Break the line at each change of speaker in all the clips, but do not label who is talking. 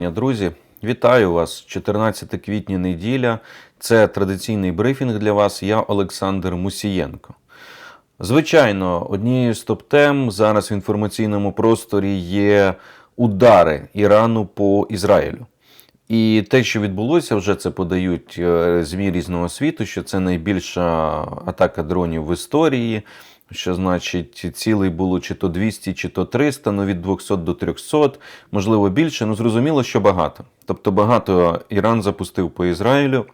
Друзі, вітаю вас! 14 квітня неділя. Це традиційний брифінг для вас. Я Олександр Мусієнко. Звичайно, однією з топ-тем зараз в інформаційному просторі є удари Ірану по Ізраїлю. І те, що відбулося, вже це подають е, ЗМІ різного світу, що це найбільша атака дронів в історії. Що значить, цілий було чи то 200, чи то 300, ну від 200 до 300, можливо більше. Ну зрозуміло, що багато. Тобто багато Іран запустив по Ізраїлю.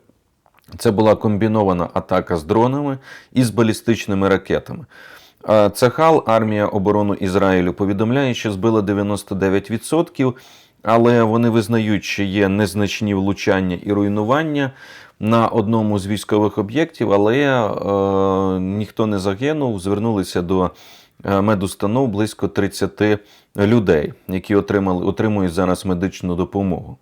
Це була комбінована атака з дронами і з балістичними ракетами. Цахал, армія оборони Ізраїлю, повідомляє, що збила 99%, але вони визнають, що є незначні влучання і руйнування на одному з військових об'єктів, але е, ніхто не загинув. Звернулися до е, медустанов близько 30 людей, які отримали, отримують зараз медичну допомогу.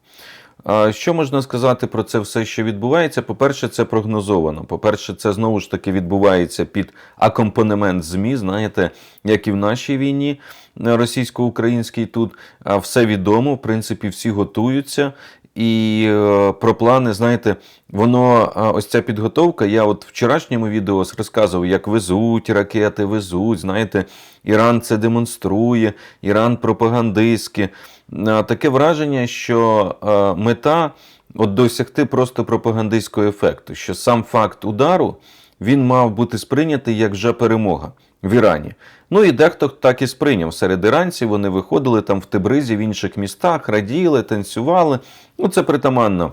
Що можна сказати про це все, що відбувається? По-перше, це прогнозовано. По-перше, це знову ж таки відбувається під акомпанемент ЗМІ, знаєте, як і в нашій війні російсько-українській тут все відомо, в принципі, всі готуються. І е, про плани, знаєте, воно ось ця підготовка. Я от вчорашньому відео розказував, як везуть ракети, везуть. Знаєте, Іран це демонструє, Іран пропагандистське. Е, Таке враження, що мета от досягти просто пропагандистського ефекту, що сам факт удару він мав бути сприйнятий як вже перемога в Ірані. Ну і дехто так і сприйняв серед іранців. Вони виходили там в Тебризі, в інших містах, раділи, танцювали. Ну це притаманно.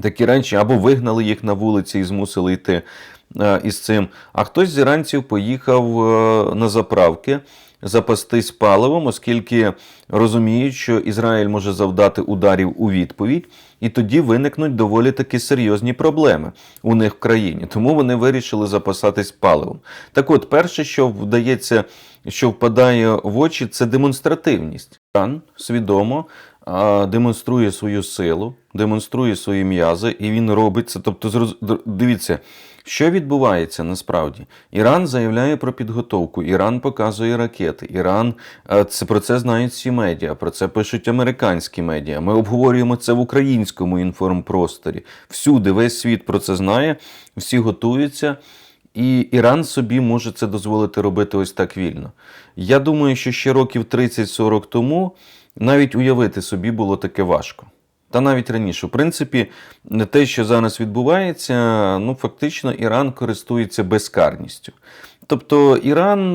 Такі речі або вигнали їх на вулиці і змусили йти е, із цим. А хтось з іранців поїхав е, на заправки запастись паливом, оскільки розуміють, що Ізраїль може завдати ударів у відповідь, і тоді виникнуть доволі таки серйозні проблеми у них в країні. Тому вони вирішили запасатись паливом. Так от, перше, що вдається, що впадає в очі, це демонстративність. Иран свідомо демонструє свою силу, демонструє свої м'язи, і він робить це. Тобто, дивіться, що відбувається насправді? Іран заявляє про підготовку, Іран показує ракети, Іран е, це про це знають всі медіа, про це пишуть американські медіа. Ми обговорюємо це в українському інформпросторі. Всюди весь світ про це знає, всі готуються. І Іран собі може це дозволити робити ось так вільно. Я думаю, що ще років 30-40 тому навіть уявити собі було таке важко. Та навіть раніше, в принципі, те, що зараз відбувається, ну фактично Іран користується безкарністю. Тобто Іран,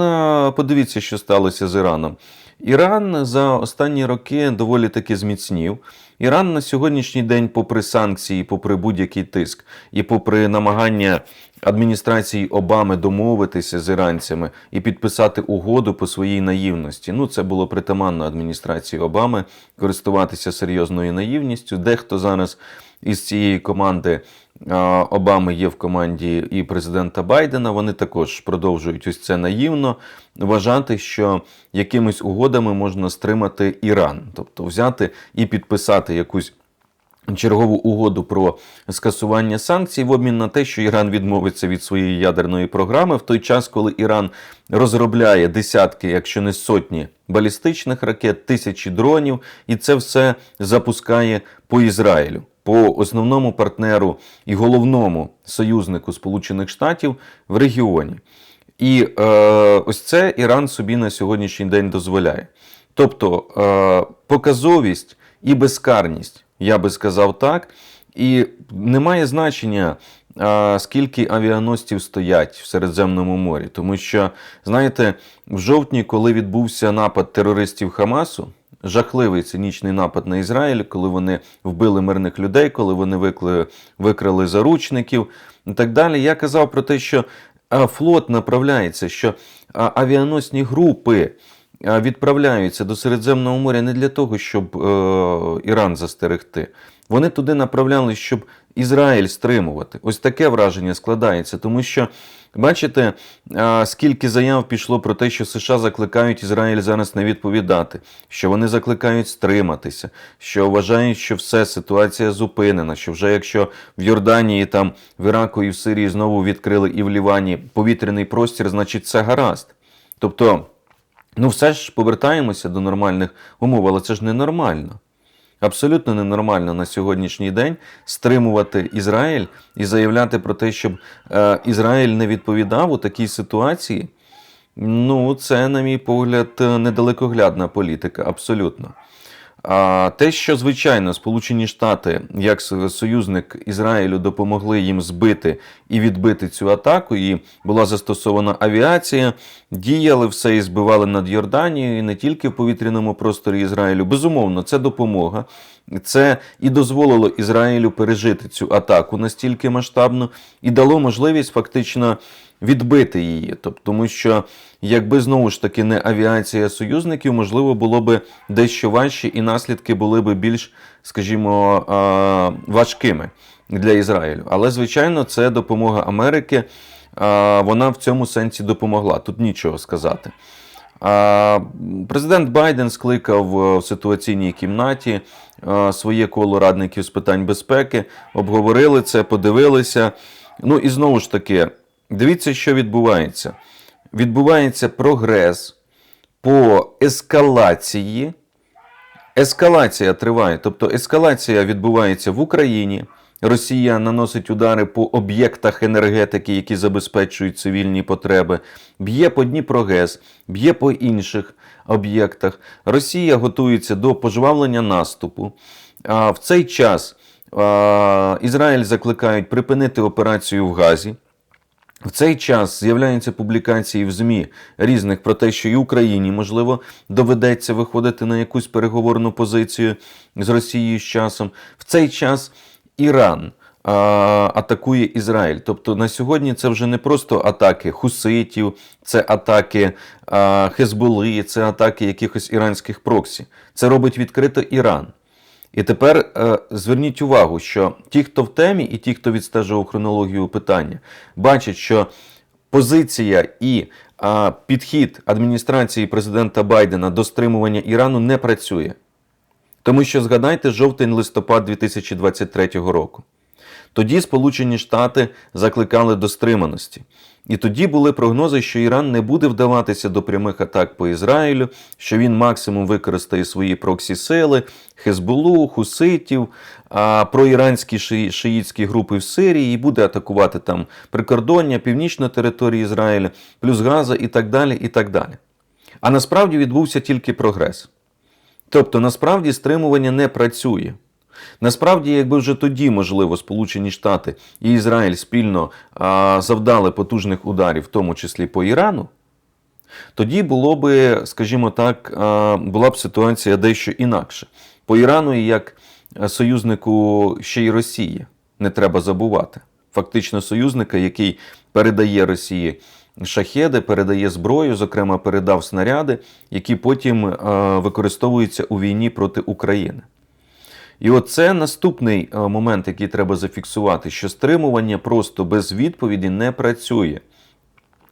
подивіться, що сталося з Іраном. Іран за останні роки доволі таки зміцнів. Іран на сьогоднішній день, попри санкції, попри будь-який тиск, і попри намагання адміністрації Обами домовитися з іранцями і підписати угоду по своїй наївності. Ну, це було притаманно адміністрації Обами користуватися серйозною наївністю. Дехто зараз із цієї команди Обами є в команді і президента Байдена. Вони також продовжують ось це наївно вважати, що якимись угодами можна стримати Іран, тобто взяти і підписати якусь. Чергову угоду про скасування санкцій в обмін на те, що Іран відмовиться від своєї ядерної програми в той час, коли Іран розробляє десятки, якщо не сотні балістичних ракет, тисячі дронів, і це все запускає по Ізраїлю, по основному партнеру і головному союзнику Сполучених Штатів в регіоні. І е, ось це Іран собі на сьогоднішній день дозволяє. Тобто е, показовість і безкарність, я би сказав так. І немає значення, а, скільки авіаносців стоять в Середземному морі. Тому що, знаєте, в жовтні, коли відбувся напад терористів Хамасу, жахливий цинічний напад на Ізраїль, коли вони вбили мирних людей, коли вони викли, викрали заручників і так далі, я казав про те, що флот направляється, що авіаносні групи відправляються до Середземного моря не для того, щоб е, Іран застерегти. Вони туди направлялись, щоб Ізраїль стримувати. Ось таке враження складається, тому що. Бачите, скільки заяв пішло про те, що США закликають Ізраїль зараз не відповідати, що вони закликають стриматися, що вважають, що все ситуація зупинена, що вже якщо в Йорданії, там в Іраку і в Сирії знову відкрили і в Лівані повітряний простір, значить це гаразд. Тобто, ну все ж повертаємося до нормальних умов, але це ж ненормально. Абсолютно ненормально на сьогоднішній день стримувати Ізраїль і заявляти про те, щоб е, Ізраїль не відповідав у такій ситуації. Ну, це, на мій погляд, недалекоглядна політика, абсолютно. А те, що звичайно Сполучені Штати, як союзник Ізраїлю, допомогли їм збити і відбити цю атаку, і була застосована авіація, діяли все і збивали над Йорданією, і не тільки в повітряному просторі Ізраїлю. Безумовно, це допомога. Це і дозволило Ізраїлю пережити цю атаку настільки масштабну, і дало можливість фактично відбити її. Тобто, тому що якби знову ж таки не авіація союзників, можливо, було би дещо важче, і наслідки були б більш, скажімо, важкими для Ізраїлю. Але, звичайно, це допомога Америки. Вона в цьому сенсі допомогла. Тут нічого сказати. Президент Байден скликав е, в ситуаційній кімнаті е, своє коло радників з питань безпеки, обговорили це, подивилися. Ну і знову ж таки, дивіться, що відбувається. Відбувається прогрес по ескалації. Ескалація триває, тобто ескалація відбувається в Україні. Росія наносить удари по об'єктах енергетики, які забезпечують цивільні потреби, б'є по Дніпрогес, б'є по інших об'єктах. Росія готується до пожвавлення наступу. А в цей час а, Ізраїль закликають припинити операцію в Газі. В цей час з'являються публікації в ЗМІ різних про те, що і Україні, можливо, доведеться виходити на якусь переговорну позицію з Росією з часом. В цей час Іран а, атакує Ізраїль. Тобто на сьогодні це вже не просто атаки хуситів, це атаки а, Хезболи, це атаки якихось іранських проксі. Це робить відкрито Іран. І тепер е, зверніть увагу, що ті, хто в темі, і ті, хто відстежував хронологію питання, бачать, що позиція і е, підхід адміністрації президента Байдена до стримування Ірану не працює. Тому що згадайте жовтень-листопад 2023 року. Тоді Сполучені Штати закликали до стриманості. І тоді були прогнози, що Іран не буде вдаватися до прямих атак по Ізраїлю, що він максимум використає свої проксі-сили, Хезболу, Хуситів, а проіранські шиї- шиїцькі групи в Сирії і буде атакувати там прикордоння, північну територію Ізраїля, плюс Газа і так далі. і так далі. А насправді відбувся тільки прогрес. Тобто, насправді стримування не працює. Насправді, якби вже тоді, можливо, Сполучені Штати і Ізраїль спільно а, завдали потужних ударів, в тому числі по Ірану, тоді було би, скажімо так, а, була б ситуація дещо інакше. По Ірану, як союзнику ще й Росії, не треба забувати. Фактично, союзника, який передає Росії шахеди, передає зброю, зокрема, передав снаряди, які потім використовуються у війні проти України. І от це наступний е, момент, який треба зафіксувати, що стримування просто без відповіді не працює.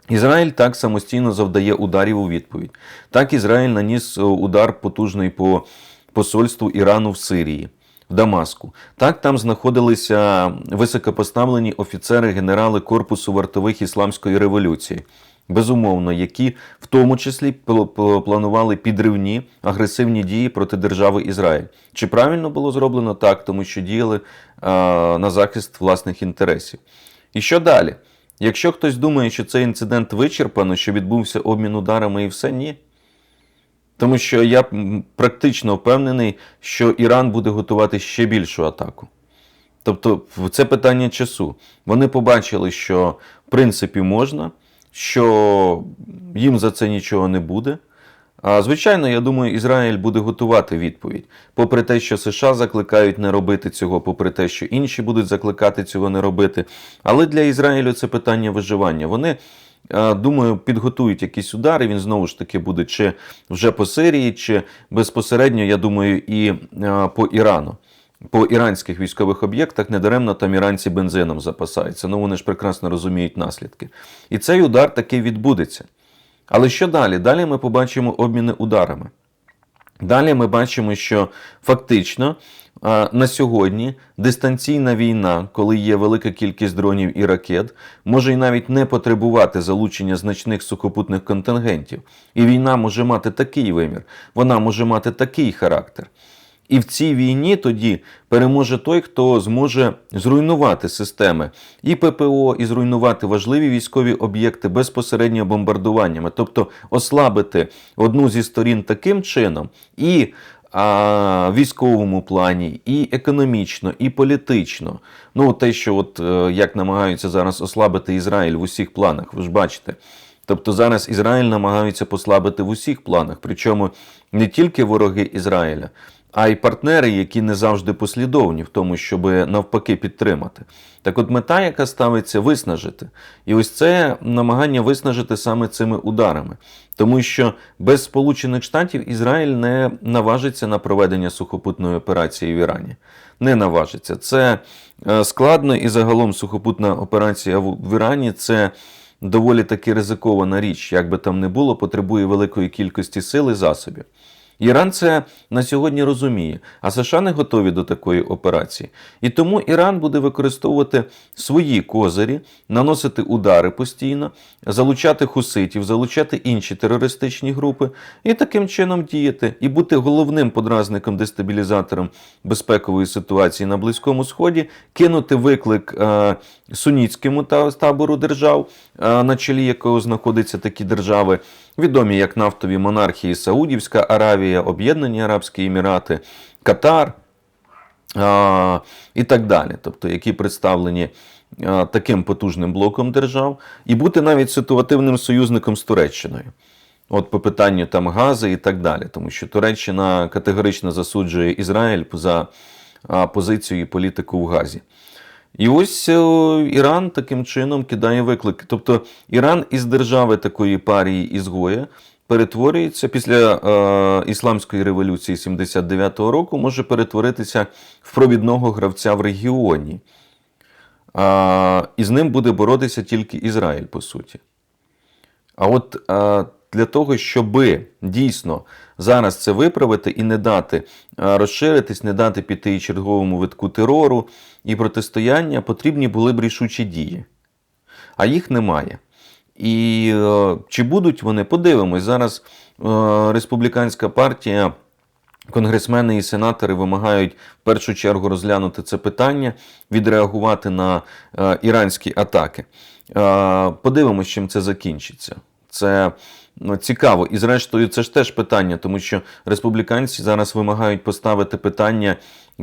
Ізраїль так самостійно завдає ударів у відповідь. Так Ізраїль наніс е, удар потужний по посольству Ірану в Сирії, в Дамаску. Так там знаходилися високопоставлені офіцери генерали Корпусу вартових Ісламської революції. Безумовно, які в тому числі пл- пл- планували підривні агресивні дії проти держави Ізраїль. Чи правильно було зроблено так, тому що діяли а, на захист власних інтересів? І що далі? Якщо хтось думає, що цей інцидент вичерпано, що відбувся обмін ударами і все, ні. Тому що я практично впевнений, що Іран буде готувати ще більшу атаку. Тобто, це питання часу. Вони побачили, що в принципі можна, що їм за це нічого не буде. А звичайно, я думаю, Ізраїль буде готувати відповідь. Попри те, що США закликають не робити цього, попри те, що інші будуть закликати цього не робити. Але для Ізраїлю це питання виживання. Вони, думаю, підготують якісь удари. Він знову ж таки буде чи вже по Сирії, чи безпосередньо, я думаю, і по Ірану. По іранських військових об'єктах недаремно там іранці бензином запасаються. Ну вони ж прекрасно розуміють наслідки. І цей удар таки відбудеться. Але що далі? Далі ми побачимо обміни ударами. Далі ми бачимо, що фактично на сьогодні дистанційна війна, коли є велика кількість дронів і ракет, може і навіть не потребувати залучення значних сухопутних контингентів. І війна може мати такий вимір, вона може мати такий характер. І в цій війні тоді переможе той, хто зможе зруйнувати системи і ППО, і зруйнувати важливі військові об'єкти безпосередньо бомбардуваннями, тобто ослабити одну зі сторін таким чином і а, військовому плані, і економічно, і політично. Ну, те, що от е, як намагаються зараз ослабити Ізраїль в усіх планах, ви ж бачите. Тобто зараз Ізраїль намагаються послабити в усіх планах, причому не тільки вороги Ізраїля, а й партнери, які не завжди послідовні в тому, щоб навпаки підтримати. Так от мета, яка ставиться, виснажити. І ось це намагання виснажити саме цими ударами. Тому що без Сполучених Штатів Ізраїль не наважиться на проведення сухопутної операції в Ірані. Не наважиться. Це е, складно і загалом сухопутна операція в в Ірані це доволі таки ризикована річ, як би там не було, потребує великої кількості сил і засобів. Іран це на сьогодні розуміє, а США не готові до такої операції. І тому Іран буде використовувати свої козирі, наносити удари постійно, залучати хуситів, залучати інші терористичні групи і таким чином діяти, і бути головним подразником дестабілізатором безпекової ситуації на Близькому Сході, кинути виклик е, сунітському та- табору держав, е, на чолі якого знаходяться такі держави, відомі як нафтові монархії Саудівська Аравія, Об'єднані Арабські Емірати, Катар а, і так далі, тобто які представлені а, таким потужним блоком держав, і бути навіть ситуативним союзником з Туреччиною. От по питанню там гази і так далі, тому що Туреччина категорично засуджує Ізраїль за позицію і політику в Газі. І ось е, Іран таким чином кидає виклик. Тобто Іран із держави такої парії ізгоя перетворюється після е, ісламської революції 79-го року, може перетворитися в провідного гравця в регіоні. А, і з ним буде боротися тільки Ізраїль, по суті. А от а, для того, щоб дійсно зараз це виправити і не дати а, розширитись, не дати піти і черговому витку терору і протистояння, потрібні були б рішучі дії. А їх немає. І е, чи будуть вони, подивимось. Зараз е, республіканська партія. Конгресмени і сенатори вимагають в першу чергу розглянути це питання, відреагувати на е, іранські атаки. Подивимось, чим це закінчиться. Це ну, цікаво. І зрештою, це ж теж питання, тому що республіканці зараз вимагають поставити питання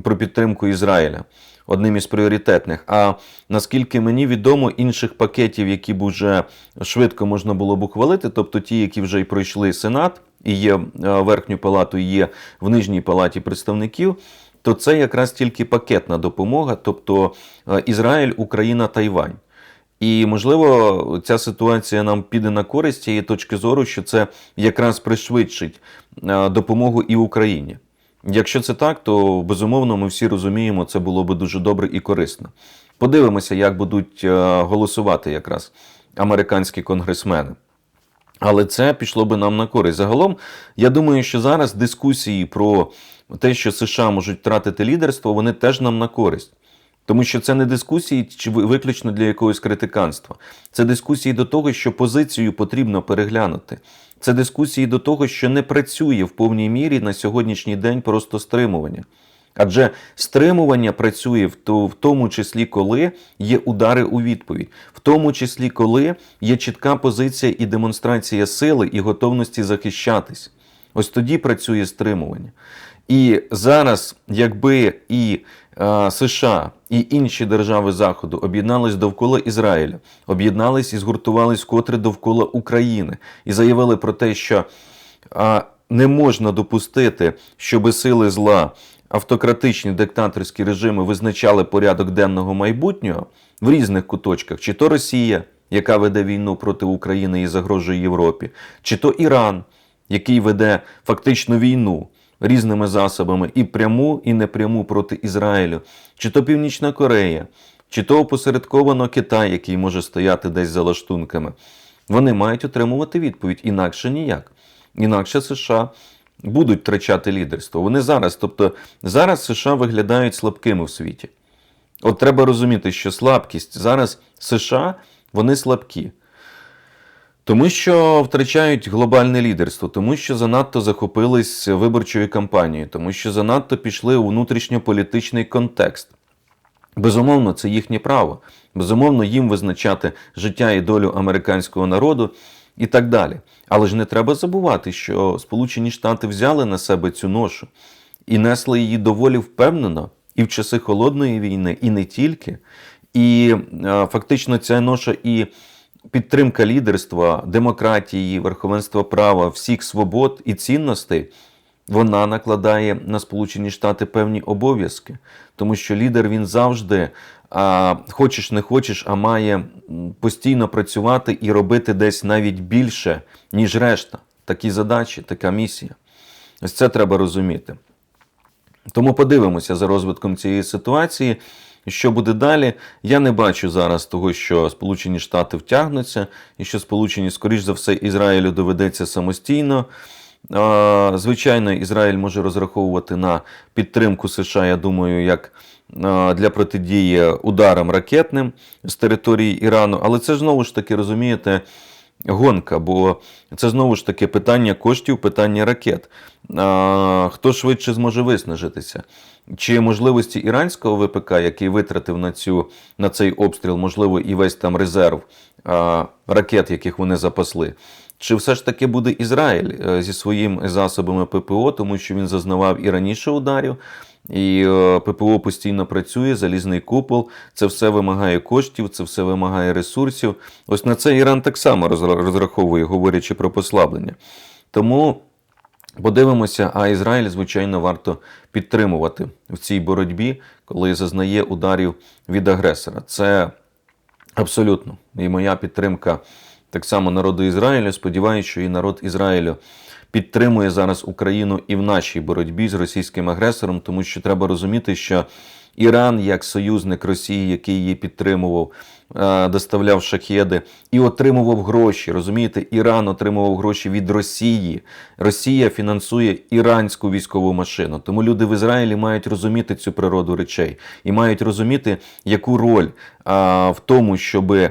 про підтримку Ізраїля одним із пріоритетних. А наскільки мені відомо, інших пакетів, які б уже швидко можна було б ухвалити, тобто ті, які вже й пройшли Сенат, і є е, верхню палату, і є в нижній палаті представників. То це якраз тільки пакетна допомога, тобто е, Ізраїль, Україна, Тайвань. І можливо, ця ситуація нам піде на користь цієї точки зору, що це якраз пришвидшить е, допомогу і Україні. Якщо це так, то безумовно ми всі розуміємо, це було би дуже добре і корисно. Подивимося, як будуть е, голосувати якраз американські конгресмени. Але це пішло би нам на користь. Загалом, я думаю, що зараз дискусії про те, що США можуть втратити лідерство, вони теж нам на користь. Тому що це не дискусії чи ви- виключно для якогось критиканства. Це дискусії до того, що позицію потрібно переглянути. Це дискусії до того, що не працює в повній мірі на сьогоднішній день просто стримування. Адже стримування працює в то- в тому числі, коли є удари у відповідь, в тому числі, коли є чітка позиція і демонстрація сили і готовності захищатись. Ось тоді працює стримування. І зараз, якби і е, США, і інші держави Заходу об'єднались довкола Ізраїля, об'єднались і згуртувались вкотре довкола України і заявили про те, що а, не можна допустити, щоб сили зла, автократичні диктаторські режими визначали порядок денного майбутнього в різних куточках, чи то Росія, яка веде війну проти України і загрожує Європі, чи то Іран, який веде фактично війну різними засобами і пряму, і непряму проти Ізраїлю, чи то Північна Корея, чи то опосередковано Китай, який може стояти десь за лаштунками. Вони мають отримувати відповідь інакше ніяк. Інакше США будуть втрачати лідерство. Вони зараз, тобто зараз США виглядають слабкими в світі. От треба розуміти, що слабкість зараз США вони слабкі. Тому що втрачають глобальне лідерство, тому що занадто захопились виборчою кампанією, тому що занадто пішли у внутрішньополітичний контекст. Безумовно, це їхнє право. Безумовно, їм визначати життя і долю американського народу і так далі. Але ж не треба забувати, що Сполучені Штати взяли на себе цю ношу і несли її доволі впевнено і в часи холодної війни, і не тільки. І е, фактично ця ноша і підтримка лідерства, демократії, верховенства права, всіх свобод і цінностей. Вона накладає на Сполучені Штати певні обов'язки, тому що лідер він завжди, а, хочеш не хочеш, а має постійно працювати і робити десь навіть більше, ніж решта. Такі задачі, така місія. Ось це треба розуміти. Тому подивимося за розвитком цієї ситуації. Що буде далі? Я не бачу зараз того, що Сполучені Штати втягнуться, і що Сполучені, скоріш за все, Ізраїлю доведеться самостійно. Звичайно, Ізраїль може розраховувати на підтримку США, я думаю, як для протидії ударам ракетним з території Ірану. Але це знову ж таки, розумієте, гонка, бо це знову ж таки питання коштів, питання ракет. А, Хто швидше зможе виснажитися? Чи можливості іранського ВПК, який витратив на цю на цей обстріл, можливо, і весь там резерв а, ракет, яких вони запасли? Чи все ж таки буде Ізраїль е, зі своїми засобами ППО, тому що він зазнавав і раніше ударів, і е, ППО постійно працює, залізний купол. Це все вимагає коштів, це все вимагає ресурсів. Ось на це Іран так само розраховує, говорячи про послаблення. Тому подивимося, а Ізраїль, звичайно, варто підтримувати в цій боротьбі, коли зазнає ударів від агресора. Це абсолютно і моя підтримка так само народу Ізраїлю. Сподіваюся, що і народ Ізраїлю підтримує зараз Україну і в нашій боротьбі з російським агресором, тому що треба розуміти, що Іран, як союзник Росії, який її підтримував, е, доставляв шахеди і отримував гроші. Розумієте, Іран отримував гроші від Росії. Росія фінансує іранську військову машину. Тому люди в Ізраїлі мають розуміти цю природу речей і мають розуміти, яку роль в тому, щоби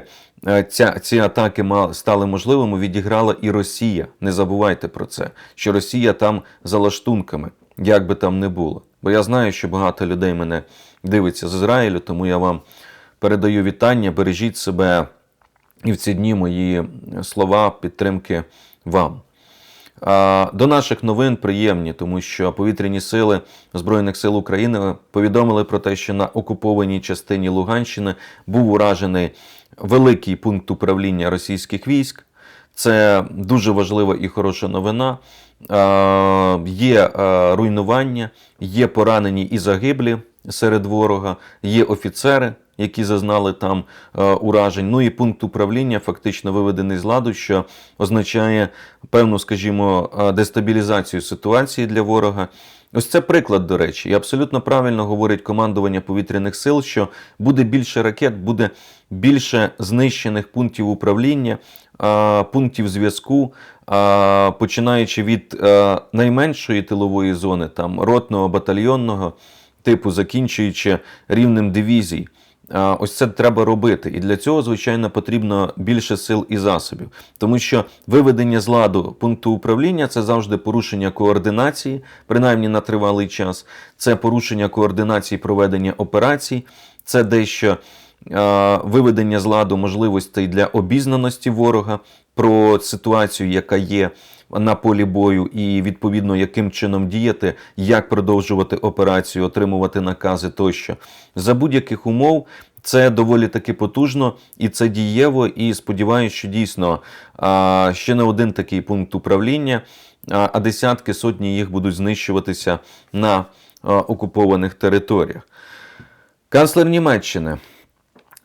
ця, ці атаки стали можливими, відіграла і Росія. Не забувайте про це, що Росія там за лаштунками, як би там не було. Бо я знаю, що багато людей мене дивиться з Ізраїлю, тому я вам передаю вітання, бережіть себе і в ці дні мої слова підтримки вам. До наших новин приємні, тому що повітряні сили Збройних сил України повідомили про те, що на окупованій частині Луганщини був уражений великий пункт управління російських військ. Це дуже важлива і хороша новина. Є руйнування, є поранені і загиблі серед ворога, є офіцери, які зазнали там е, уражень. Ну і пункт управління фактично виведений з ладу, що означає певну, скажімо, е, дестабілізацію ситуації для ворога. Ось це приклад, до речі, і абсолютно правильно говорить командування повітряних сил, що буде більше ракет, буде більше знищених пунктів управління, е, пунктів зв'язку, починаючи від найменшої тилової зони, там ротного батальйонного типу, закінчуючи рівнем дивізій. Ось це треба робити. І для цього, звичайно, потрібно більше сил і засобів. Тому що виведення з ладу пункту управління це завжди порушення координації, принаймні на тривалий час. Це порушення координації проведення операцій, це дещо виведення з ладу можливостей для обізнаності ворога про ситуацію, яка є на полі бою, і відповідно яким чином діяти, як продовжувати операцію, отримувати накази тощо. За будь-яких умов це доволі таки потужно і це дієво. І сподіваюся, що дійсно ще не один такий пункт управління, а, десятки сотні їх будуть знищуватися на окупованих територіях. Канцлер Німеччини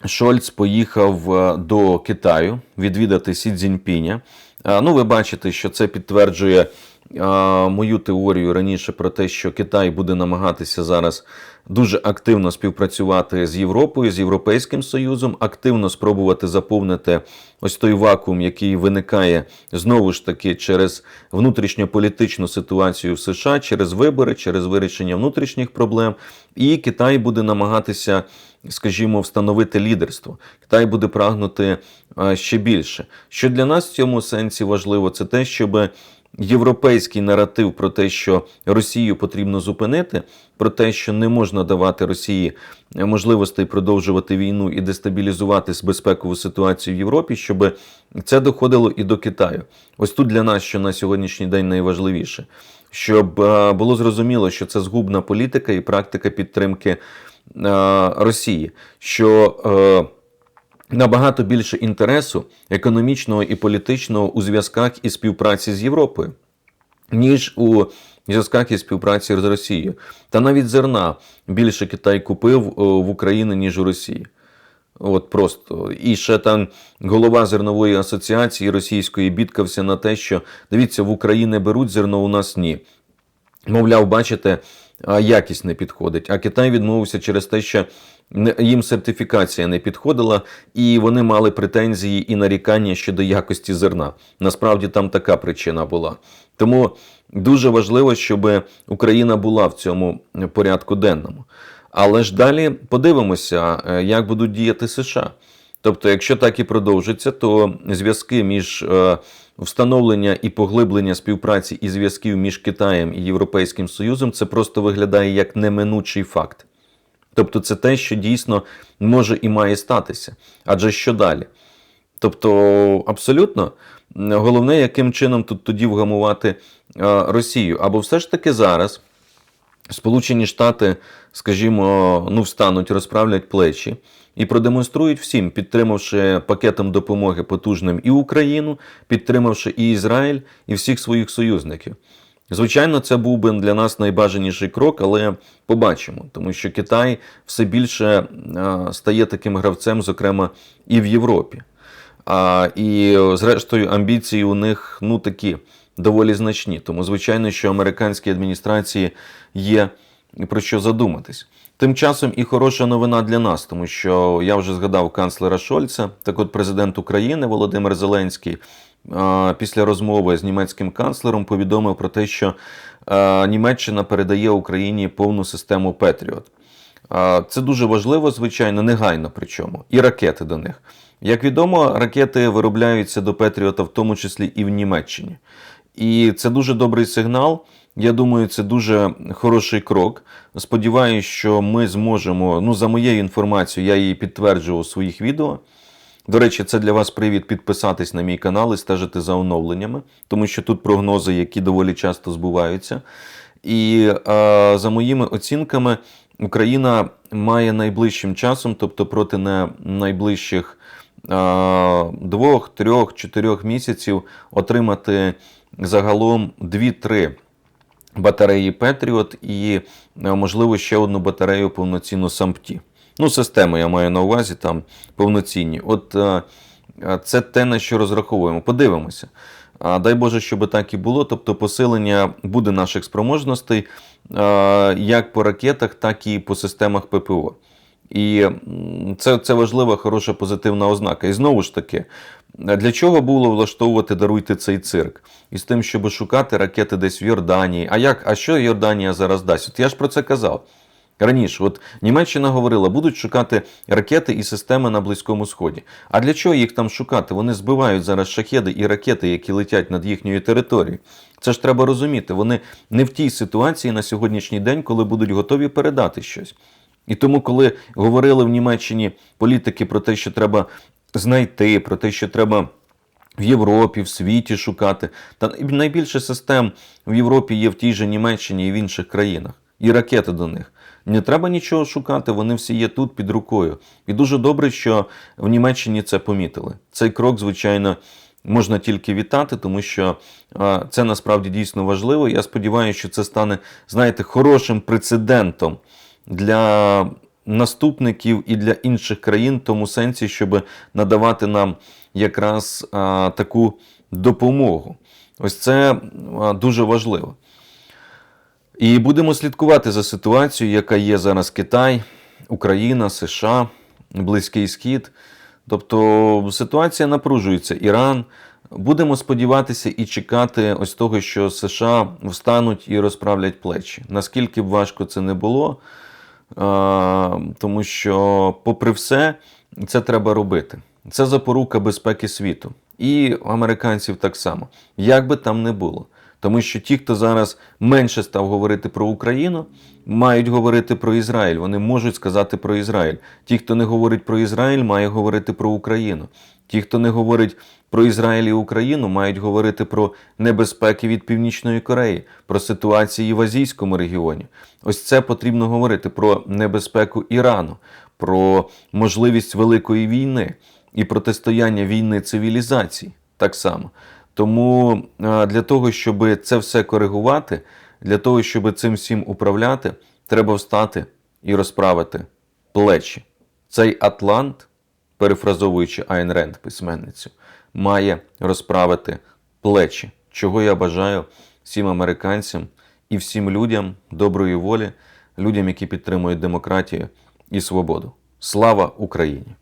Шольц поїхав е, до Китаю відвідати Сі Цзіньпіня. Е, Ну, ви бачите, що це підтверджує мою теорію раніше про те, що Китай буде намагатися зараз дуже активно співпрацювати з Європою, з Європейським Союзом, активно спробувати заповнити ось той вакуум, який виникає знову ж таки через внутрішньополітичну ситуацію в США, через вибори, через вирішення внутрішніх проблем. І Китай буде намагатися, скажімо, встановити лідерство. Китай буде прагнути ще більше. Що для нас в цьому сенсі важливо, це те, щоб європейський наратив про те, що Росію потрібно зупинити, про те, що не можна давати Росії можливостей продовжувати війну і дестабілізувати безпекову ситуацію в Європі, щоб це доходило і до Китаю. Ось тут для нас, що на сьогоднішній день найважливіше, щоб е, було зрозуміло, що це згубна політика і практика підтримки е, Росії. що е, набагато більше інтересу економічного і політичного у зв'язках і співпраці з Європою, ніж у зв'язках і співпраці з Росією. Та навіть зерна більше Китай купив в Україні, ніж у Росії. От просто. І ще там голова зернової асоціації російської бідкався на те, що дивіться, в Україні беруть зерно, у нас ні. Мовляв, бачите, а якість не підходить. А Китай відмовився через те, що їм сертифікація не підходила, і вони мали претензії і нарікання щодо якості зерна. Насправді там така причина була. Тому дуже важливо, щоб Україна була в цьому порядку денному. Але ж далі подивимося, е, як будуть діяти США. Тобто, якщо так і продовжиться, то зв'язки між е, встановлення і поглиблення співпраці і зв'язків між Китаєм і Європейським Союзом це просто виглядає як неминучий факт. Тобто, це те, що дійсно може і має статися. Адже що далі? Тобто, абсолютно головне, яким чином тут тоді вгамувати е, Росію. Або все ж таки зараз Сполучені Штати, скажімо, ну встануть, розправлять плечі і продемонструють всім, підтримавши пакетом допомоги потужним і Україну, підтримавши і Ізраїль, і всіх своїх союзників. Звичайно, це був би для нас найбажаніший крок, але побачимо, тому що Китай все більше стає таким гравцем, зокрема і в Європі. А, і зрештою амбіції у них ну такі доволі значні. Тому, звичайно, що американській адміністрації є про що задуматись. Тим часом і хороша новина для нас, тому що я вже згадав канцлера Шольца. Так от президент України Володимир Зеленський після розмови з німецьким канцлером повідомив про те, що Німеччина передає Україні повну систему Петріот. Це дуже важливо, звичайно, негайно причому, і ракети до них. Як відомо, ракети виробляються до Петріота, в тому числі і в Німеччині. І це дуже добрий сигнал. Я думаю, це дуже хороший крок. Сподіваюсь, що ми зможемо. Ну, за моєю інформацією, я її підтверджував у своїх відео. До речі, це для вас привід підписатись на мій канал і стежити за оновленнями, тому що тут прогнози, які доволі часто збуваються. І е, за моїми оцінками, Україна має найближчим часом, тобто проти не найближчих е, двох, трьох, чотирьох місяців, отримати загалом 2-3 батареї Петріот і, е, можливо, ще одну батарею повноцінну сампті. Ну, системи я маю на увазі там повноцінні. От е, е, це те, на що розраховуємо. Подивимося. А, Дай Боже, щоб так і було. Тобто посилення буде наших спроможностей як по ракетах, так і по системах ППО. І це, це важлива, хороша позитивна ознака. І знову ж таки, для чого було влаштовувати даруйте цей цирк? Із тим, щоб шукати ракети десь в Йорданії. А як? А що Йорданія зараз дасть? От я ж про це казав. Раніше, от Німеччина говорила, будуть шукати ракети і системи на Близькому Сході. А для чого їх там шукати? Вони збивають зараз шахеди і ракети, які летять над їхньою територією. Це ж треба розуміти. Вони не в тій ситуації на сьогоднішній день, коли будуть готові передати щось. І тому, коли говорили в Німеччині політики про те, що треба знайти, про те, що треба в Європі, в світі шукати, та найбільше систем в Європі є в тій же Німеччині і в інших країнах, і ракети до них. Не треба нічого шукати, вони всі є тут під рукою. І дуже добре, що в Німеччині це помітили. Цей крок, звичайно, можна тільки вітати, тому що це насправді дійсно важливо. Я сподіваюся, що це стане, знаєте, хорошим прецедентом для наступників і для інших країн, в тому сенсі, щоб надавати нам якраз а, таку допомогу. Ось це а, дуже важливо. І будемо слідкувати за ситуацією, яка є зараз Китай, Україна, США, Близький Схід. Тобто ситуація напружується. Іран. Будемо сподіватися і чекати ось того, що США встануть і розправлять плечі. Наскільки б важко це не було, тому що, попри все, це треба робити. Це запорука безпеки світу. І американців так само, як би там не було. Тому що ті, хто зараз менше став говорити про Україну, мають говорити про Ізраїль. Вони можуть сказати про Ізраїль. Ті, хто не говорить про Ізраїль, має говорити про Україну. Ті, хто не говорить про Ізраїль і Україну, мають говорити про небезпеки від Північної Кореї, про ситуації в азійському регіоні. Ось це потрібно говорити про небезпеку Ірану, про можливість великої війни і протистояння війни цивілізацій так само. Тому для того, щоб це все коригувати, для того, щоб цим всім управляти, треба встати і розправити плечі. Цей Атлант, перефразовуючи Айн Ренд, письменницю, має розправити плечі, чого я бажаю всім американцям і всім людям доброї волі, людям, які підтримують демократію і свободу. Слава Україні!